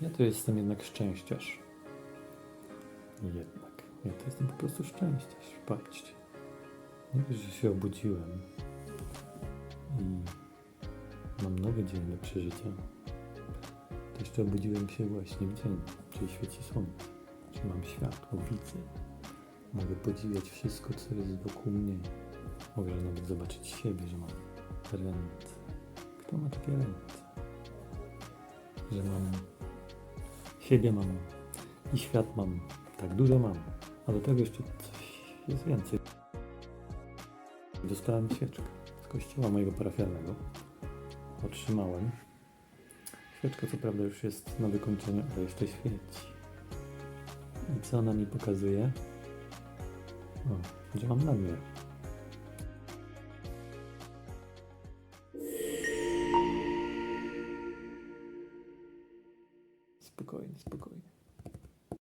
Ja to jestem jednak szczęściarz. Jednak. Ja to jestem po prostu szczęściarz. Patrzcie. Nie wiesz, że się obudziłem i mam nowy dzień do przeżycia. To jeszcze obudziłem się właśnie w dzień, czyli świeci słońce. Czyli mam światło, widzę. Mogę podziwiać wszystko, co jest wokół mnie. Mogę nawet zobaczyć siebie, że mam ręce. Kto ma takie ręce? Że mam siebie mam i świat mam. Tak dużo mam. A do tego jeszcze coś jest więcej. Dostałem świeczkę z kościoła mojego parafialnego. Otrzymałem. Świeczka co prawda już jest na wykończeniu, ale jeszcze świeci. I co ona mi pokazuje? O, że mam nadmiar. Spokojnie, spokojnie.